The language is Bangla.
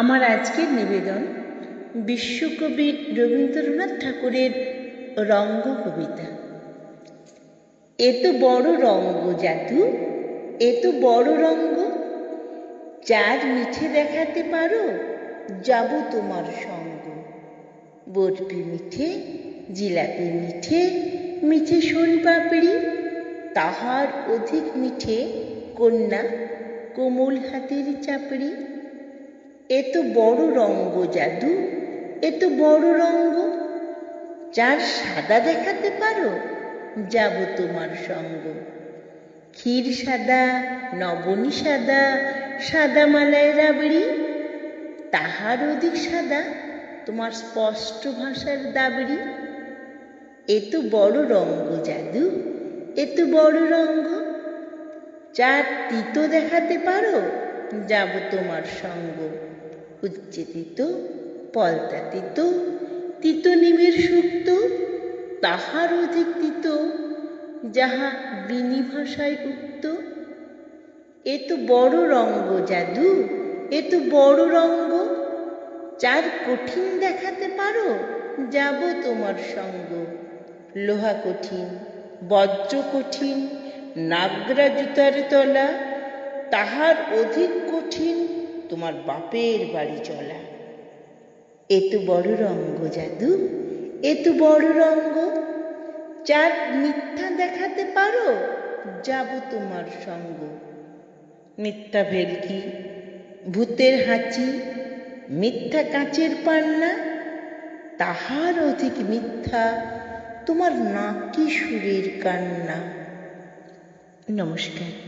আমার আজকের নিবেদন বিশ্বকবি রবীন্দ্রনাথ ঠাকুরের রঙ্গ কবিতা। এত বড় রঙ্গ জাদু, এত বড় রঙ্গ চার মিঠে দেখাতে পারো যাব তোমার সঙ্গ। বরফি মিঠে, জিলাপি মিঠে মিঠে শোল পাপড়ি তাহার অধিক মিঠে কন্যা কোমল হাতের চাপড়ি। এত বড় রঙ্গ জাদু এত বড় রঙ্গ। যার সাদা দেখাতে পারো, যাব তোমার সঙ্গ। ক্ষীর সাদা, নবনী সাদা সাদা মালায় রাবড়ি, তাহার অধিক সাদা তোমার স্পষ্ট ভাষার দাবড়ি। এত বড় রঙ্গ জাদু এত বড় রঙ্গ। যার তিতো দেখাতে পারো, যাব তোমার সঙ্গ। উচ্চে তিতো পলতা তিতো তিতো নিমের সুক্ত তাহার অধিক তিতো যাহা বিনি ভাষায় উক্ত। এ তো বড় রঙ্গ জাদু, এ তো বড় রঙ্গ। যার কঠিন দেখাতে পারো, যাব তোমার সঙ্গ। লোহা কঠিন, বজ্র কঠিন, নাগরা জুতার তলা, তাহার অধিক কঠিন তোমার বাপের বাড়ি চলা। এত বড় রঙ্গ জাদু এত বড় রঙ্গ। যার মিথ্যা দেখাতে পারো, যাব তোমার সঙ্গ। মিথ্যা ভেলকি, ভূতের হাঁচি, মিথ্যা কাঁচের পান্না তাহার অধিক মিথ্যা তোমার নাকি সুরের কান্না। নমস্কার।